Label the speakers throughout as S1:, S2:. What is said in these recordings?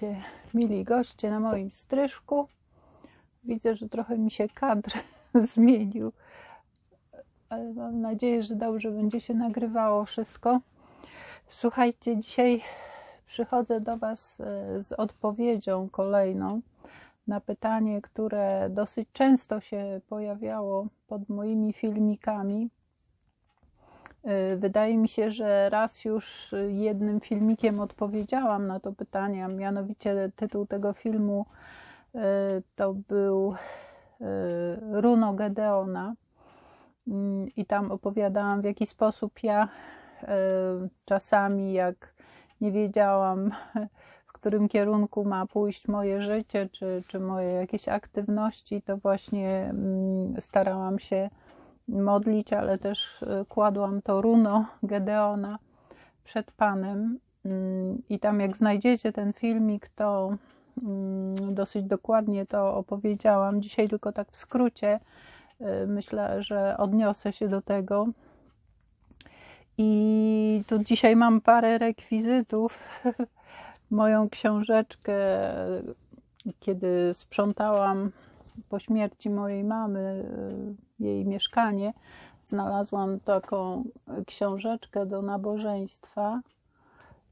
S1: Witajcie, mili goście na moim stryżku. Widzę, że trochę mi się kadr zmienił, ale mam nadzieję, że dobrze będzie się nagrywało wszystko. Słuchajcie, dzisiaj przychodzę do Was e, z odpowiedzią kolejną na pytanie, które dosyć często się pojawiało pod moimi filmikami wydaje mi się, że raz już jednym filmikiem odpowiedziałam na to pytanie, a mianowicie tytuł tego filmu y, to był y, Runo Gedeona. Mm, I tam opowiadałam, w jaki sposób ja czasami, jak nie wiedziałam, w którym kierunku ma pójść moje życie, czy, czy moje jakieś aktywności, to właśnie mm, starałam się modlić, ale też y, kładłam to runo Gedeona przed Panem. Mm, I tam, jak znajdziecie ten filmik, to mm, dosyć dokładnie to opowiedziałam. Dzisiaj tylko tak w skrócie y, myślę, że odniosę się do tego. I tu dzisiaj mam parę rekwizytów. Moją książeczkę, kiedy sprzątałam po śmierci mojej mamy y, jej mieszkanie, znalazłam taką książeczkę do nabożeństwa.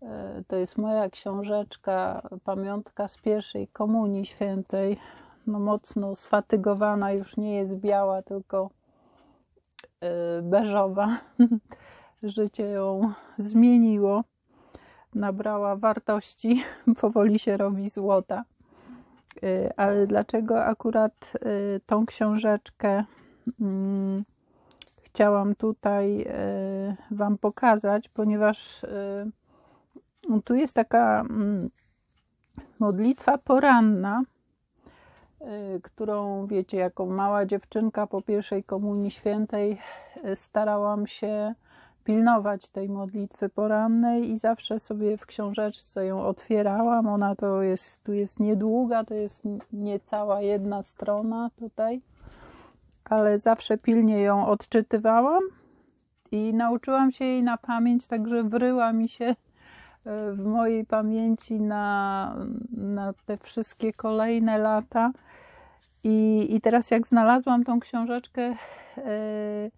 S1: Y, to jest moja książeczka, pamiątka z pierwszej komunii świętej. No mocno sfatygowana, już nie jest biała, tylko y, beżowa. Życie ją zmieniło, nabrała wartości, powoli się robi złota. Y, ale dlaczego akurat y, tą książeczkę mm, chciałam tutaj y, Wam pokazać, ponieważ tu jest taka mm, modlitwa poranna, którą wiecie, jako mała dziewczynka po pierwszej komunii świętej starałam się pilnować tej modlitwy porannej i zawsze sobie w książeczce ją otwierałam. Ona to jest, tu jest niedługa, to jest niecała jedna strona tutaj, ale zawsze pilnie ją odczytywałam i nauczyłam się jej na pamięć, także wryła mi się e, w mojej pamięci na, na te wszystkie kolejne lata. I, I teraz, jak znalazłam tą książeczkę, yy,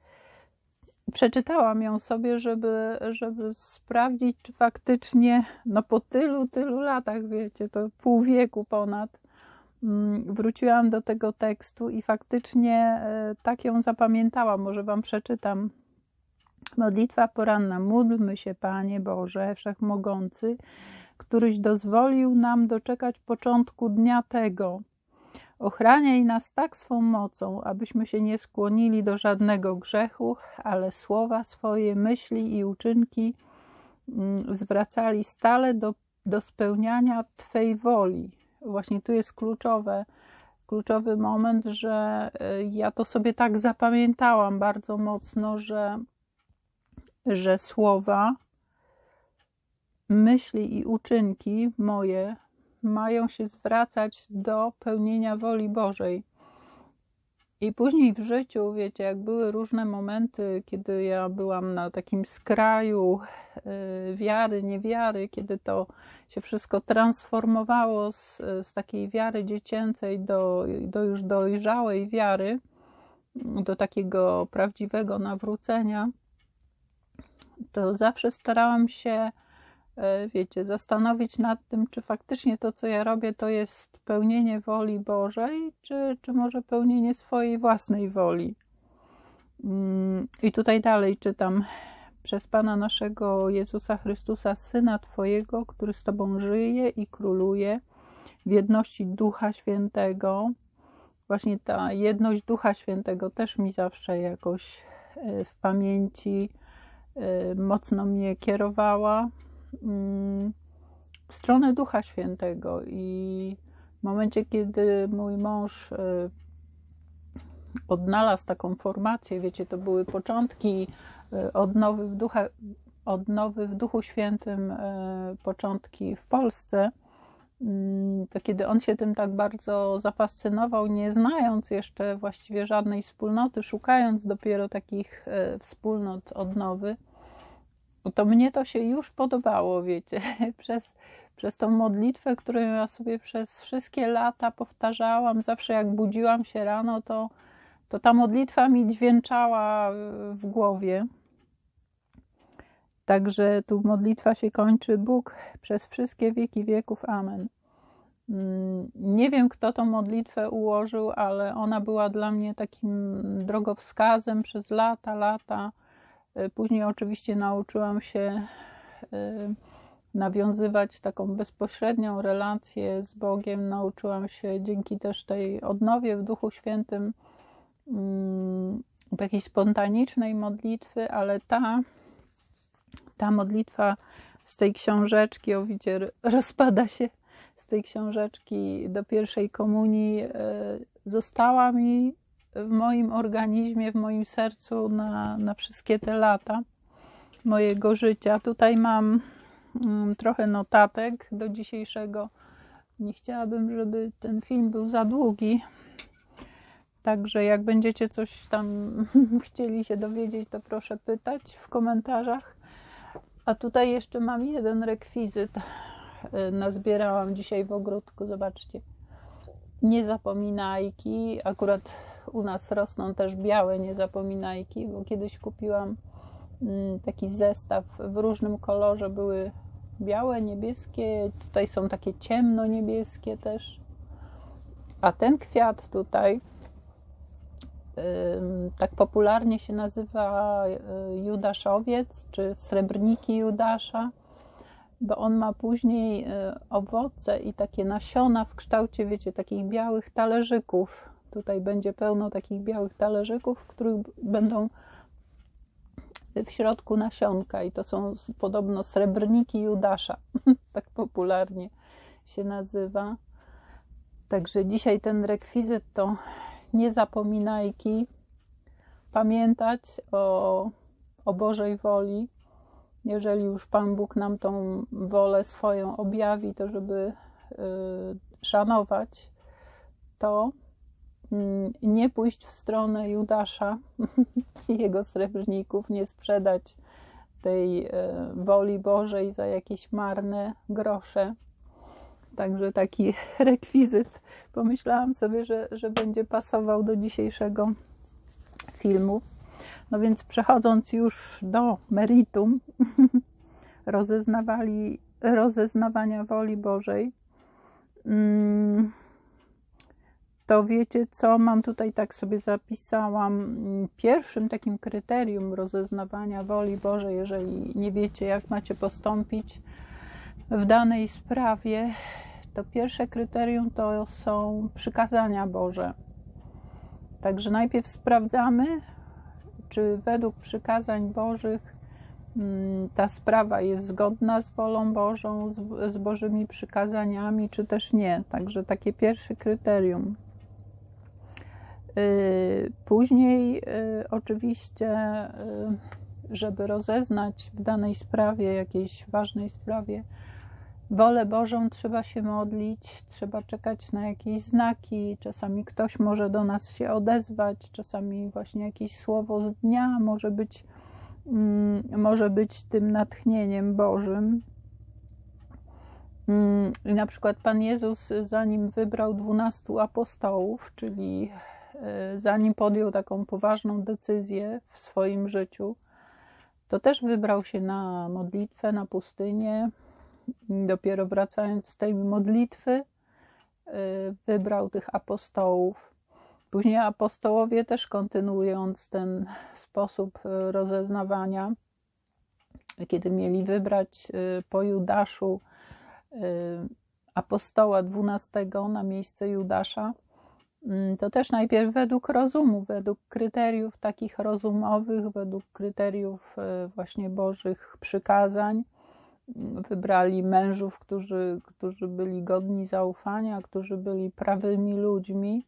S1: przeczytałam ją sobie, żeby, żeby sprawdzić, czy faktycznie no po tylu, tylu latach, wiecie, to pół wieku ponad, mm, wróciłam do tego tekstu i faktycznie e, tak ją zapamiętałam. Może Wam przeczytam. Modlitwa poranna. Módlmy się, Panie Boże, Wszechmogący, któryś dozwolił nam doczekać początku dnia tego, Ochraniaj nas tak swą mocą, abyśmy się nie skłonili do żadnego grzechu, ale słowa swoje, myśli i uczynki mm, zwracali stale do, do spełniania Twej woli. Właśnie tu jest kluczowe, kluczowy moment, że y, ja to sobie tak zapamiętałam bardzo mocno, że, że słowa, myśli i uczynki moje mają się zwracać do pełnienia woli Bożej. I później w życiu, wiecie, jak były różne momenty, kiedy ja byłam na takim skraju y, wiary, niewiary, kiedy to się wszystko transformowało z, z takiej wiary dziecięcej do, do już dojrzałej wiary, do takiego prawdziwego nawrócenia, to zawsze starałam się wiecie, zastanowić nad tym, czy faktycznie to, co ja robię, to jest pełnienie woli Bożej, czy, czy może pełnienie swojej własnej woli. Mm, I tutaj dalej czytam. Przez Pana naszego Jezusa Chrystusa, Syna Twojego, który z Tobą żyje i króluje w jedności Ducha Świętego. Właśnie ta jedność Ducha Świętego też mi zawsze jakoś e, w pamięci e, mocno mnie kierowała w stronę Ducha Świętego. I w momencie, kiedy mój mąż e, odnalazł taką formację, wiecie, to były początki e, odnowy w, ducha, odnowy w Duchu Świętym, e, początki w Polsce, mm, to kiedy on się tym tak bardzo zafascynował, nie znając jeszcze właściwie żadnej wspólnoty, szukając dopiero takich wspólnot odnowy, to mnie to się już podobało, wiecie, przez, przez tą modlitwę, którą ja sobie przez wszystkie lata powtarzałam, zawsze jak budziłam się rano, to, to ta modlitwa mi dźwięczała w głowie. Także tu modlitwa się kończy Bóg przez wszystkie wieki wieków. Amen. Mm, nie wiem, kto tą modlitwę ułożył, ale ona była dla mnie takim drogowskazem przez lata, lata. Y, później oczywiście nauczyłam się y, nawiązywać taką bezpośrednią relację z Bogiem. Nauczyłam się dzięki też tej odnowie w Duchu Świętym mm, takiej spontanicznej modlitwy, ale ta, ta modlitwa z tej książeczki, o widzicie, rozpada się z tej książeczki do pierwszej komunii, y, została mi w moim organizmie, w moim sercu na, na wszystkie te lata mojego życia. Tutaj mam mm, trochę notatek do dzisiejszego. Nie chciałabym, żeby ten film był za długi. Także jak będziecie coś tam chcieli się dowiedzieć, to proszę pytać w komentarzach. A tutaj jeszcze mam jeden rekwizyt. Y, nazbierałam dzisiaj w ogródku. Zobaczcie. Nie zapominajki. Akurat u nas rosną też białe niezapominajki, bo kiedyś kupiłam mm, taki zestaw w różnym kolorze. Były białe, niebieskie, tutaj są takie ciemno-niebieskie też. A ten kwiat tutaj tak popularnie się nazywa y, Judaszowiec, czy srebrniki Judasza, bo on ma później y, owoce i takie nasiona w kształcie, wiecie, takich białych talerzyków. Tutaj będzie pełno takich białych talerzyków, w których będą w środku nasionka i to są podobno srebrniki Judasza, tak popularnie się nazywa. Także dzisiaj ten rekwizyt to nie zapominajki, pamiętać o, o Bożej woli. Jeżeli już Pan Bóg nam tą wolę swoją objawi, to żeby y, szanować to, nie pójść w stronę Judasza i jego srebrników, nie sprzedać tej e, woli Bożej za jakieś marne grosze. Także taki rekwizyt pomyślałam sobie, że, że będzie pasował do dzisiejszego filmu. No więc przechodząc już do meritum, rozeznawali, rozeznawania woli Bożej. To wiecie co, mam tutaj tak sobie zapisałam, pierwszym takim kryterium rozeznawania woli Bożej, jeżeli nie wiecie, jak macie postąpić w danej sprawie, to pierwsze kryterium to są przykazania Boże. Także najpierw sprawdzamy, czy według przykazań Bożych mm, ta sprawa jest zgodna z wolą Bożą, z, z Bożymi przykazaniami, czy też nie. Także takie pierwsze kryterium. Y, później y, oczywiście, y, żeby rozeznać w danej sprawie, jakiejś ważnej sprawie, wolę Bożą trzeba się modlić, trzeba czekać na jakieś znaki. Czasami ktoś może do nas się odezwać, czasami właśnie jakieś słowo z dnia może być, mm, może być tym natchnieniem Bożym. Mm, I na przykład Pan Jezus, zanim wybrał dwunastu apostołów, czyli zanim podjął taką poważną decyzję w swoim życiu, to też wybrał się na modlitwę, na pustynię. Dopiero wracając z tej modlitwy, y, wybrał tych apostołów. Później apostołowie też kontynuując ten sposób y, rozeznawania, kiedy mieli wybrać po Judaszu apostoła dwunastego na miejsce Judasza, to też najpierw według rozumu, według kryteriów takich rozumowych, według kryteriów e, właśnie Bożych przykazań. Mm, wybrali mężów, którzy, którzy byli godni zaufania, którzy byli prawymi ludźmi,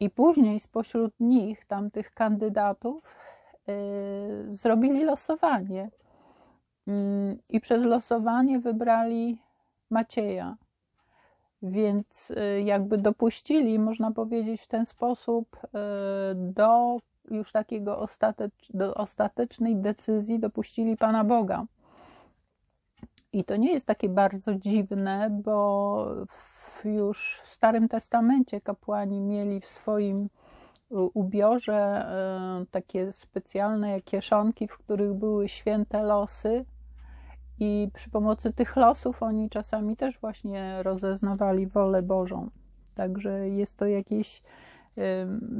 S1: i później spośród nich, tamtych kandydatów, yy, zrobili losowanie. Yy, I przez losowanie wybrali Macieja więc y, jakby dopuścili, można powiedzieć w ten sposób, y, do już takiego ostatecz, do ostatecznej decyzji dopuścili Pana Boga. I to nie jest takie bardzo dziwne, bo w już w Starym Testamencie kapłani mieli w swoim ubiorze e, takie specjalne kieszonki, w których były święte losy. I przy pomocy tych losów oni czasami też właśnie rozeznawali wolę Bożą. Także jest to jakieś,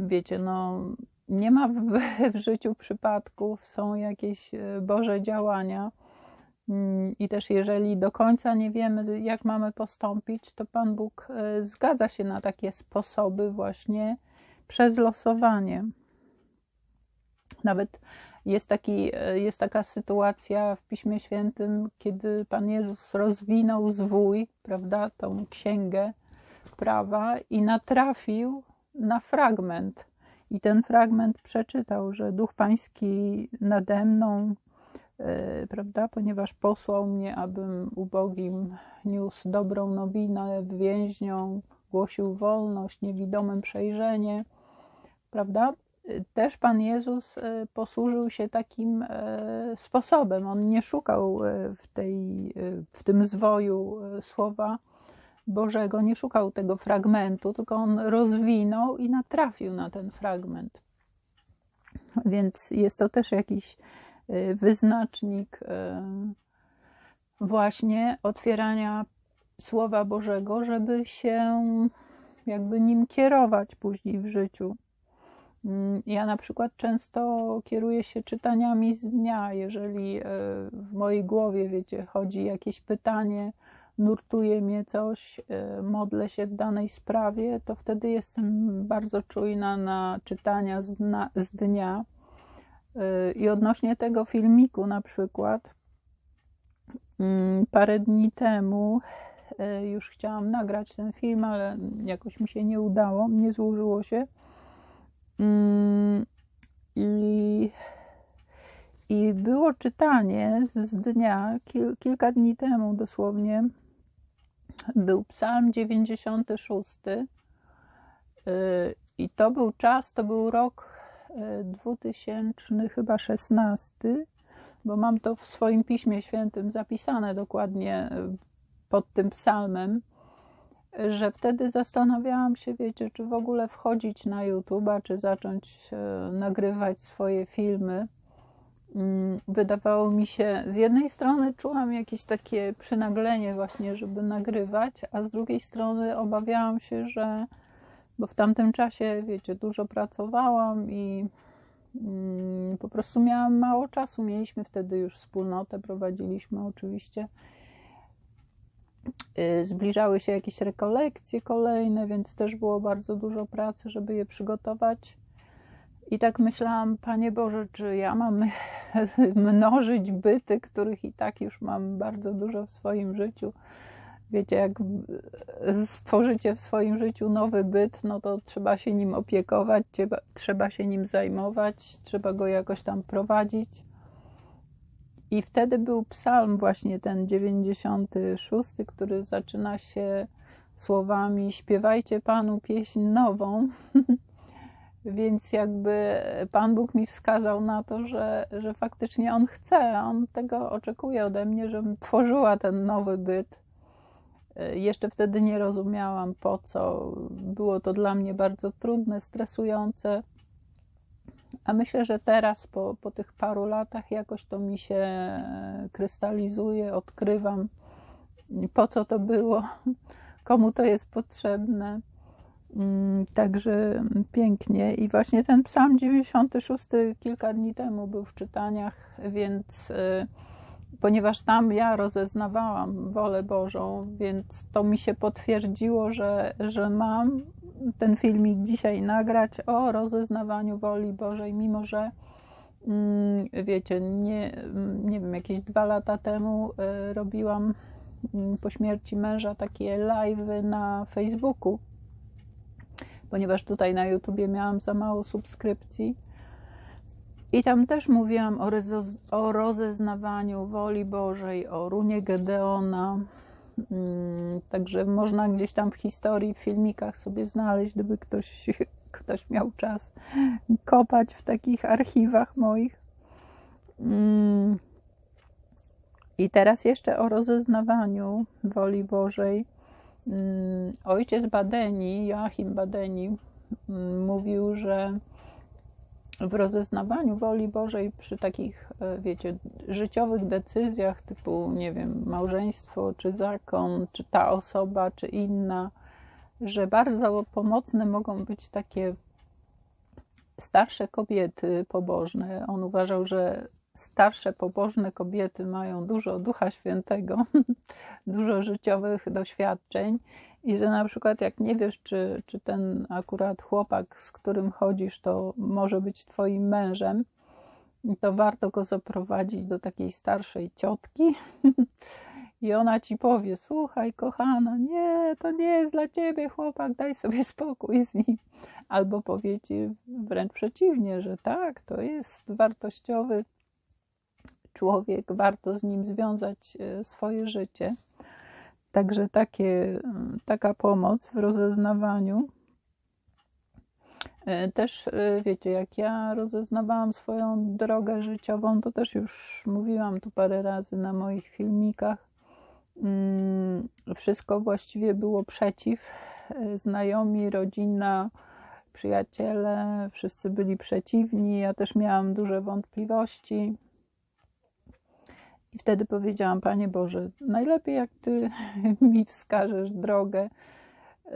S1: wiecie, no, nie ma w, w życiu przypadków, są jakieś e, Boże działania. Mm, I też jeżeli do końca nie wiemy, jak mamy postąpić, to Pan Bóg e, zgadza się na takie sposoby właśnie przez losowanie. Nawet jest, taki, e, jest taka sytuacja w Piśmie Świętym, kiedy Pan Jezus rozwinął zwój, prawda, tą księgę prawa i natrafił na fragment. I ten fragment przeczytał, że Duch Pański nade mną, yy, prawda, ponieważ posłał mnie, abym ubogim niósł dobrą nowinę, więźniom głosił wolność, niewidomym przejrzenie, prawda? Też Pan Jezus e, posłużył się takim sposobem. On nie szukał w, tej, w tym zwoju słowa Bożego, nie szukał tego fragmentu, tylko on rozwinął i natrafił na ten fragment. Więc jest to też jakiś wyznacznik właśnie otwierania Słowa Bożego, żeby się jakby nim kierować później w życiu. Mm, ja na przykład często kieruję się czytaniami z dnia, jeżeli y, w mojej głowie, wiecie, chodzi jakieś pytanie, nurtuje mnie coś, e, modlę się w danej sprawie, to wtedy jestem bardzo czujna na czytania z, z dnia. E, I odnośnie tego filmiku, na przykład, mm, parę dni temu e, już chciałam nagrać ten film, ale jakoś mi się nie udało, nie złożyło się. Mm, I, i było czytanie z dnia, kil, kilka dni temu dosłownie, był Psalm 96. Y, I to był czas, to był rok 2000, y, chyba 16, bo mam to w swoim piśmie świętym zapisane dokładnie y, pod tym psalmem, że wtedy zastanawiałam się, wiecie, czy w ogóle wchodzić na YouTube'a, czy zacząć nagrywać swoje filmy Mm, wydawało mi się, z jednej strony czułam jakieś takie przynaglenie właśnie, żeby nagrywać, a z drugiej strony obawiałam się, że, bo w tamtym czasie, wiecie, dużo pracowałam i mm, po prostu miałam mało czasu. Mieliśmy wtedy już wspólnotę, prowadziliśmy oczywiście. Y, zbliżały się jakieś rekolekcje kolejne, więc też było bardzo dużo pracy, żeby je przygotować. I tak myślałam, Panie Boże, czy ja mam mnożyć byty, których i tak już mam bardzo dużo w swoim życiu. Wiecie, jak stworzycie w swoim życiu nowy byt, no to trzeba się nim opiekować, trzeba się nim zajmować, trzeba go jakoś tam prowadzić. I wtedy był psalm, właśnie ten 96, który zaczyna się słowami: Śpiewajcie Panu pieśń nową. Więc jakby Pan Bóg mi wskazał na to, że, że faktycznie On chce, On tego oczekuje ode mnie, żebym tworzyła ten nowy byt. Jeszcze wtedy nie rozumiałam po co. Było to dla mnie bardzo trudne, stresujące. A myślę, że teraz, po, po tych paru latach, jakoś to mi się krystalizuje, odkrywam, po co to było, komu to jest potrzebne. Mm, także pięknie. I właśnie ten psalm 96 kilka dni temu był w czytaniach, więc y, ponieważ tam ja rozeznawałam wolę Bożą, więc to mi się potwierdziło, że, że mam ten filmik dzisiaj nagrać o rozeznawaniu woli Bożej, mimo że mm, wiecie, nie, nie wiem, jakieś dwa lata temu y, robiłam mm, po śmierci męża takie live na Facebooku ponieważ tutaj na YouTubie miałam za mało subskrypcji. I tam też mówiłam o rozeznawaniu woli Bożej, o runie Gedeona. Mm, także można gdzieś tam w historii, w filmikach sobie znaleźć, gdyby ktoś ktoś miał czas kopać w takich archiwach moich. Mm. I teraz jeszcze o rozeznawaniu woli Bożej. Mm, ojciec Badeni, Joachim Badeni, mówił, że w rozeznawaniu woli Bożej przy takich, e, wiecie, życiowych decyzjach typu, nie wiem, małżeństwo, czy zakon, czy ta osoba, czy inna, że bardzo pomocne mogą być takie starsze kobiety pobożne. On uważał, że starsze pobożne kobiety mają dużo Ducha Świętego, dużo życiowych doświadczeń i że na przykład jak nie wiesz, czy, czy ten akurat chłopak, z którym chodzisz, to może być twoim mężem, to warto go zaprowadzić do takiej starszej ciotki i ona ci powie: Słuchaj, kochana, nie, to nie jest dla ciebie, chłopak, daj sobie spokój z nim. Albo powie ci wręcz przeciwnie, że tak, to jest wartościowy człowiek, warto z nim związać e, swoje życie. Także takie, taka pomoc w rozeznawaniu. E, też e, wiecie, jak ja rozeznawałam swoją drogę życiową, to też już mówiłam tu parę razy na moich filmikach. Mm, wszystko właściwie było przeciw. Znajomi, rodzina, przyjaciele, wszyscy byli przeciwni. Ja też miałam duże wątpliwości. I wtedy powiedziałam, Panie Boże, najlepiej jak Ty mi wskażesz drogę. Y,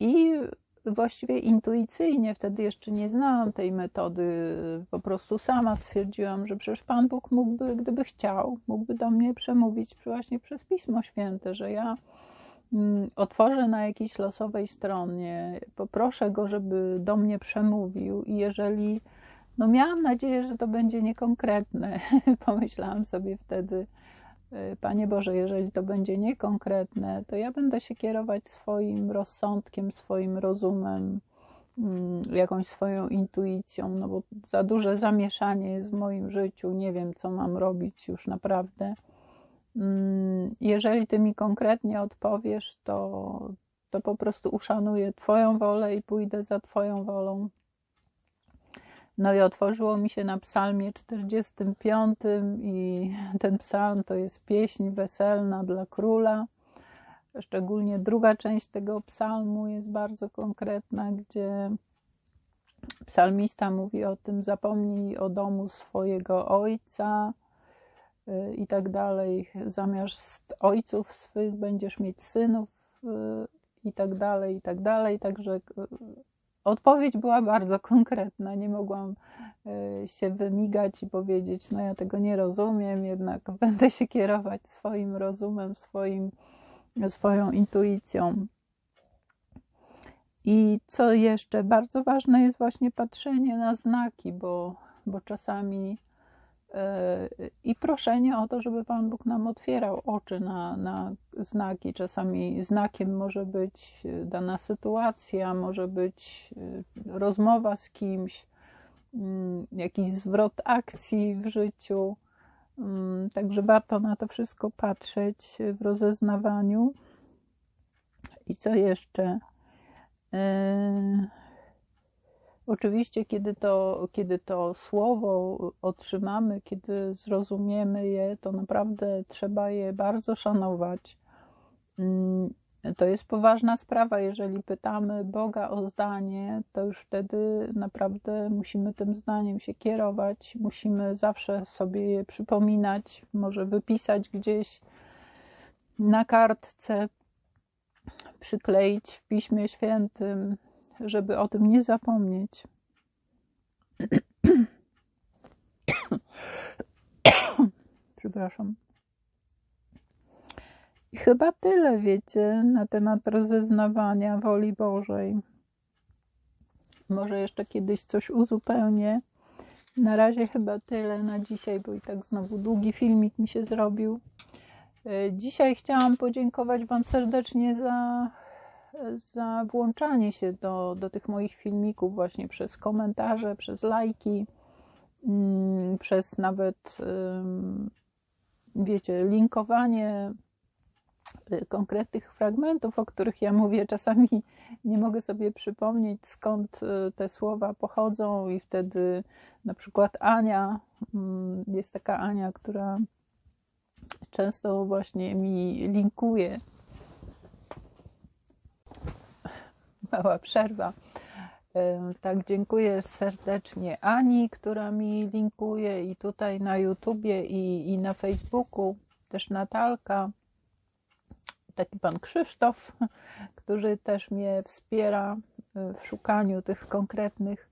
S1: I właściwie intuicyjnie, wtedy jeszcze nie znałam tej metody, po prostu sama stwierdziłam, że przecież Pan Bóg mógłby, gdyby chciał, mógłby do mnie przemówić właśnie przez Pismo Święte, że ja mm, otworzę na jakiejś losowej stronie, poproszę Go, żeby do mnie przemówił i jeżeli no miałam nadzieję, że to będzie niekonkretne. Pomyślałam sobie wtedy, y, Panie Boże, jeżeli to będzie niekonkretne, to ja będę się kierować swoim rozsądkiem, swoim rozumem, mm, jakąś swoją intuicją, no bo za duże zamieszanie jest w moim życiu, nie wiem, co mam robić już naprawdę. Mm, jeżeli Ty mi konkretnie odpowiesz, to, to po prostu uszanuję Twoją wolę i pójdę za Twoją wolą. No i otworzyło mi się na psalmie 45 i ten psalm to jest pieśń weselna dla króla. Szczególnie druga część tego psalmu jest bardzo konkretna, gdzie psalmista mówi o tym, zapomnij o domu swojego ojca y, i tak dalej. Zamiast ojców swych będziesz mieć synów y, i tak dalej, i tak dalej. Także y, Odpowiedź była bardzo konkretna. Nie mogłam e, się wymigać i powiedzieć, no ja tego nie rozumiem, jednak będę się kierować swoim rozumem, swoim, swoją intuicją. I co jeszcze bardzo ważne jest właśnie patrzenie na znaki, bo, bo czasami i proszenie o to, żeby Pan Bóg nam otwierał oczy na, na znaki. Czasami znakiem może być dana sytuacja, może być e, rozmowa z kimś, mm, jakiś zwrot akcji w życiu. Mm, także warto na to wszystko patrzeć w rozeznawaniu. I co jeszcze? Yy Oczywiście, kiedy to, kiedy to słowo otrzymamy, kiedy zrozumiemy je, to naprawdę trzeba je bardzo szanować. Mm, to jest poważna sprawa. Jeżeli pytamy Boga o zdanie, to już wtedy naprawdę musimy tym zdaniem się kierować. Musimy zawsze sobie je przypominać, może wypisać gdzieś na kartce, przykleić w Piśmie Świętym, żeby o tym nie zapomnieć. Przepraszam. Chyba tyle wiecie na temat rozeznawania woli Bożej. Może jeszcze kiedyś coś uzupełnię. Na razie chyba tyle na dzisiaj, bo i tak znowu długi filmik mi się zrobił. E, dzisiaj chciałam podziękować Wam serdecznie za za włączanie się do, do tych moich filmików właśnie przez komentarze, przez lajki, mm, przez nawet wiecie, linkowanie y, konkretnych fragmentów, o których ja mówię. Czasami nie mogę sobie przypomnieć, skąd y, te słowa pochodzą, i wtedy na przykład Ania, mm, jest taka Ania, która często właśnie mi linkuje. Mała przerwa. Tak, dziękuję serdecznie Ani, która mi linkuje i tutaj na YouTubie i, i na Facebooku, też Natalka, taki pan Krzysztof, który też mnie wspiera w szukaniu tych konkretnych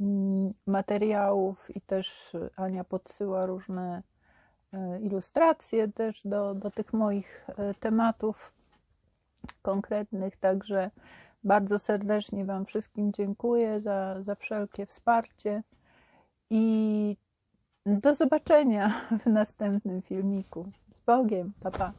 S1: mm, materiałów i też Ania podsyła różne e, ilustracje też do, do tych moich e, tematów konkretnych, także bardzo serdecznie Wam wszystkim dziękuję za, za wszelkie wsparcie i do zobaczenia w następnym filmiku. Z Bogiem, papa. Pa.